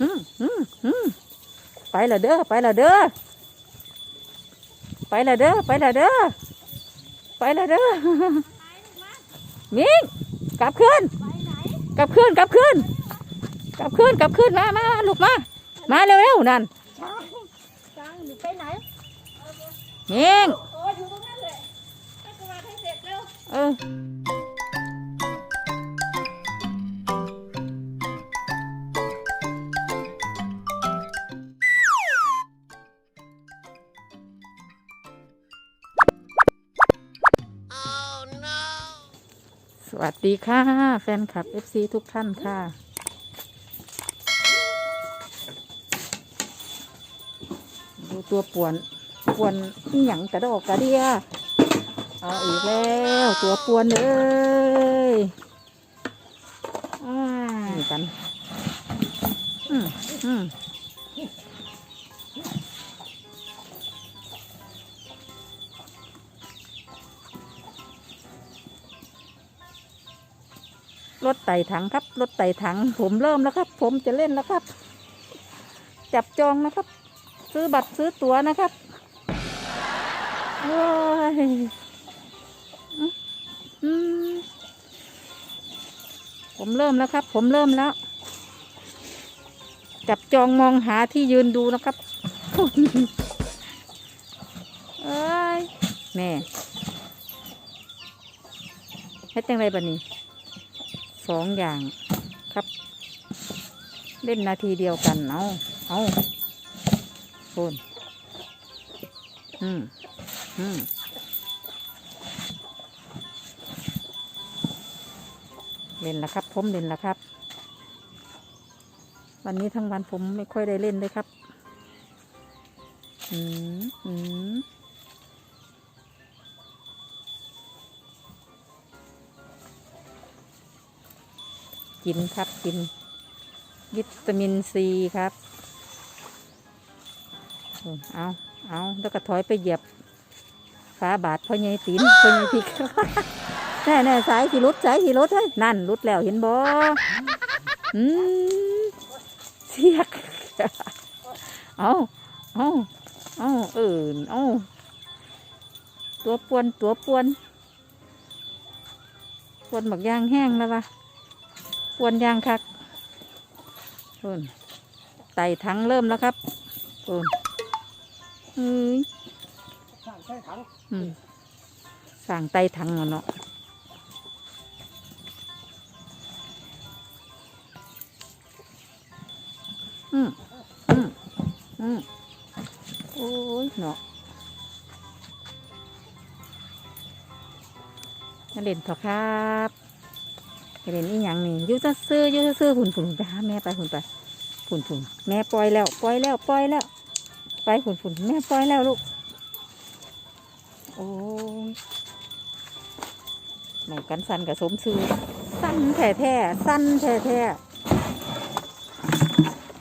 อืมอืมอืมไปละเด้อไปละเด้อไปละเด้อไปละเด้อไปละเด้อมิงกลับคืนกลับคืนกลับคืนกลับคืนกลับคืนมามาลูกมามาเร็วๆนั่นช้างช้างหนูไปไหนมิงโอ้อยู่ตรงนั้นเลยให้กวาดให้เสร็จเร็วเออ วัสดีค่ะ แฟนคลับ FC ทุกท่านค่ะ ดูตัวป่วนป่วนนี่หยังกระดอกกระเดียเอาอีกแล้วตัวป่วนเลยอ้านี่กัน อืมอืม รถไต่ถังครับ รถไต่ถัง ผมเริ่มแล้วครับ ผมจะเล่นแล้วครับ จับจองนะครับ ซื้อบัตรซื้อตั๋วนะครับโอ้ยอืมผมเริ่มแล้วครับ ผมเริ่มแล้ว จับจองมองหาที่ยืนดูนะครับเอ้ยแม่เฮ็ดจังไรบัดนี้ สองอย่างครับ เล่นนาทีเดียวกันเอาเอาคนอืมอืมเล่นละครับ ผมเล่นละครับ วันนี้ทั้งวันผมไม่ค่อยได้เล่นเลยครับ อืมอืม กินครับกิน วิตามินซีครับ เอาเอาแล้วก็ถอยไปเหยียบฟ้าบาดพ่อใหญ่ตีนพ่อใหญ่พิกแน่แน่สายสีรุดสายสีรุดเฮ้ยนั่นรุดแล้วเห็นบ่อืมเสียกเอาเอาเอาเออเอาตัวปวนตัวปวนปวนบักยางแห้งแล้ววะ ปวนยางคักคุนไต่ถังเริ่มแล้วครับคุนเฮ้ยช้างใช้ถังอืมสั่งไต่ถังเอาเนาะอืมอืมอืมโอ้ยเนาะมาเล่นเถอะครับมา เล่นอีหยังนี่ยูจะซื้อยูจะซื้อผุนผุนไปหาแม่ไปผุนไปผุนผุนแม่ปล่อยแล้วปล่อยแล้วปล่อยแล้ว ไปผุนผุนแม่ปล่อยแล้วลูกโอ้ยไหนกันสั้นกับสมซื้อสั้นแท้แท้สั้นแท้แท้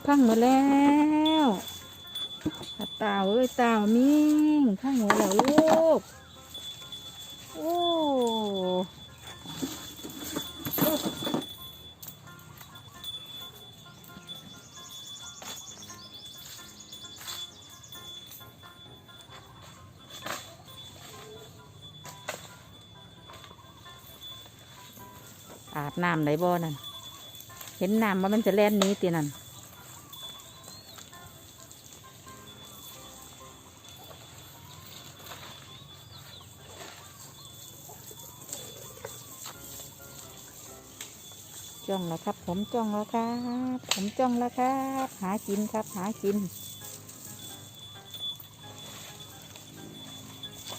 พังหมดแล้วเต่าเอ้ยเต่ามิ่งพังหมดแล้วลูกโอ้ อาบน้ำไหนบ่อนั่น เห็นน้ำว่ามันจะแล่นนี้ตีนั่นจ้องแล้วครับ ผมจ้องแล้วครับ ผมจ้องแล้วครับ หากินครับ หากิน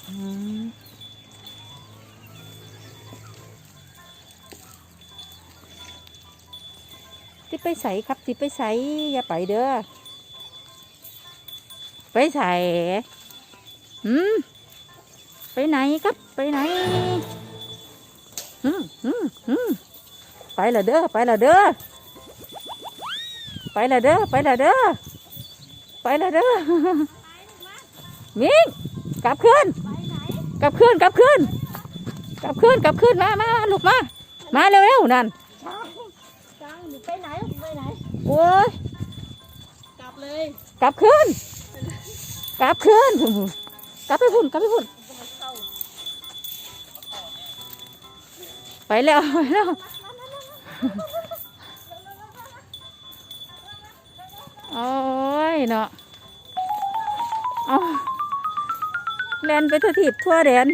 อืม ไปใส่ครับที่ไปใส่อย่าไปเด้อไปใส่อืมไปไหนครับไปไหนอืมอืมอืมไปละเด้อไปละเด้อไปละเด้อไปละเด้อไปละเด้อมิงกลับคืนไปไหนกลับคืนกลับคืนกลับคืนกลับคืนมามาลูกมามาเร็วๆนั่น ช้างช้างหนูไปไหนไปไหนโอ้ยเลย กลับคืนกลับคืนพุ่นกลับไปพุ่นกลับไปพุ่นเข้าไปแล้วไปแล้วโอ้ยเนาะเอาแลนไปทั่วทิพย์ทั่วแดน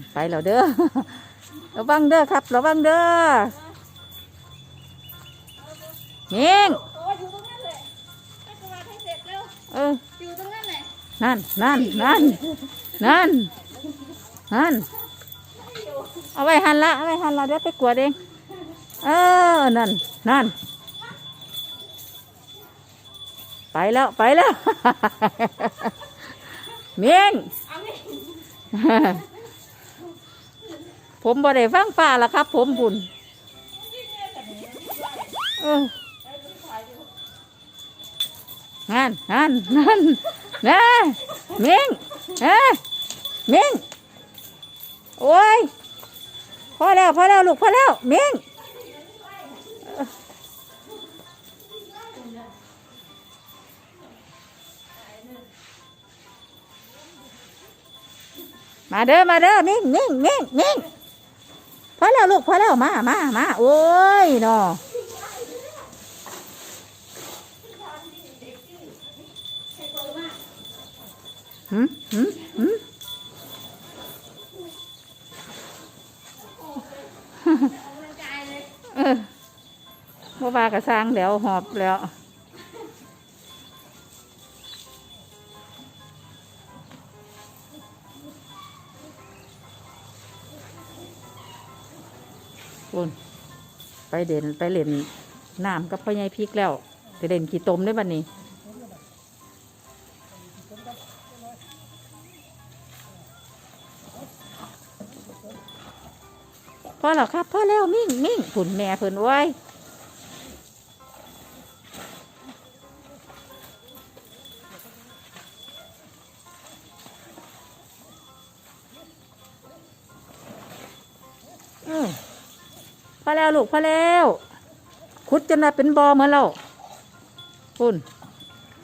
นไปแล้วเด้อระวังเด้อครับระวังเด้อเมงโอ้ยอยู่ตรงนั้นเลยให้กวาดให้เสร็จเร็วเอออยู่ตรงนั้นแหละนั่นนั่นนั่นนั่นนั่นเอาไว้หันละเอาไว้หันละเดี๋ยวไปกวดเองเออนั่นนั่นไปแล้วไปแล้วเมียง ผมบ่ได้ฟังป้าละครับ ผมบุญเออนั่นนั่นนั่นนะเมียงเอ้ยเมียงโอ้ยพอแล้วพอแล้วลูกพอแล้วเมียงมาเด้อมาเด้อมียงมียงมียงมียง พอแล้วลูกพอแล้วมามามาโอ้ยเนาะหืมหืมหืมกำลังกายเลยเออบ่ว่ากระสร้างแล้วหอบแล้ว คุณไปเด่นไปเล่นน้ำกับพ่อใหญ่พริกแล้วไปเล่นขี่ต้มได้บัดนี้พอแล้วครับพอแล้วมิ่งมิ่งผุนแม่เพิ่นไว้ แล้วลูกพอแล้วขุดจนน่ะเป็นบอเหมือนเราพุ่น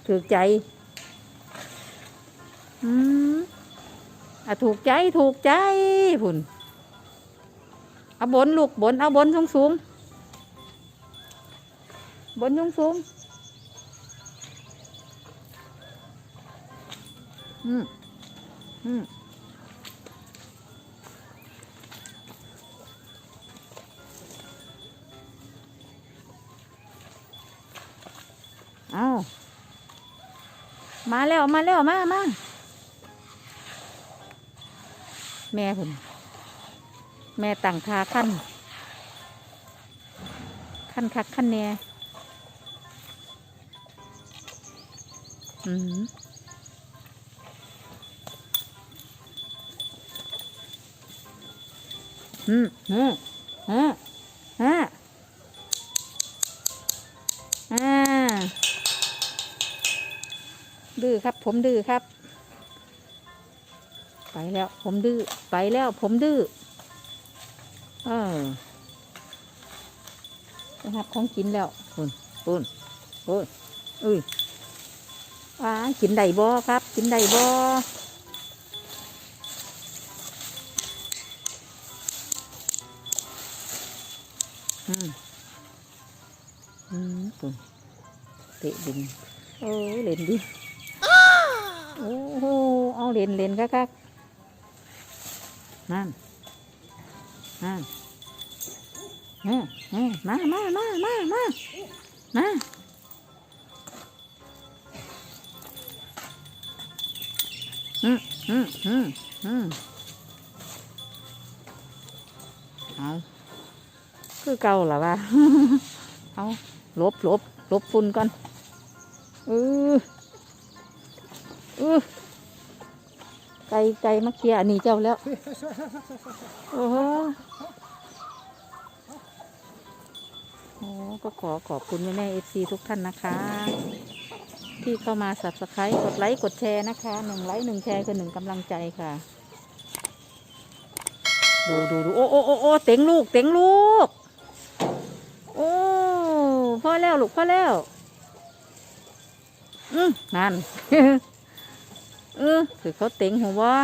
ถูกใจ อืมอะถูกใจถูกใจพุ่นเอาบนลูกบนเอาบนสูงสูงบนสูงสูงอืมอืม มาแล้วมาแล้วมามาแม่ผมแม่ตั้งทาขั้นขั้นคักขั้นแน่อืมอืมอืมฮะฮะ ดื้อครับ ผมดื้อครับ ไปแล้ว ผมดื้อไปแล้ว ผมดื้อเออนะครับของกินแล้วปุ่นปุ่นปุ่นอุ้ยอ่ากินได้บ่ครับ กินได้บ่อืมอืมปุ่นเตะดินโอ้เล่นดิน โอ้โหเอาเลนเล่นคักๆนั่นอ่าเออเออมามามามามามาอืมอืมอืมอืมเอาคือเก่าหรอวะ เอาลบลบลบฝุ่นก่อนเออ ออไก่ไก่มาเคลียร์อันนี้เจ้าแล้ว โอ้โหโอ้ก็ขอขอบคุณแม่แม่เอฟซีทุกท่านนะคะ ที่เข้ามาสับสไครต์กดไลค์กดแชร์นะคะหนึ่งไลค์หนึ่งแชร์คือหนึ่งกำลังใจค่ะ ดูดูดูโอ้โอ้โอ้โอ้เต็งลูก เต็งลูก โอ้พ่อแล้วลูกพ่อแล้ว อืมนั่น เออคือเขาเต็งหัววะ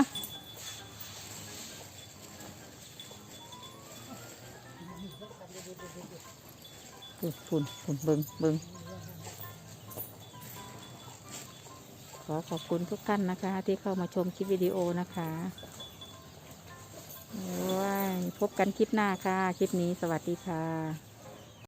ฝุ่นฝุ่นฝุ่นเบิงเบิงขอขอบคุณทุกท่านนะคะ ที่เข้ามาชมคลิปวิดีโอนะคะโอ้ยพบกันคลิปหน้าค่ะ คลิปนี้สวัสดีค่ะ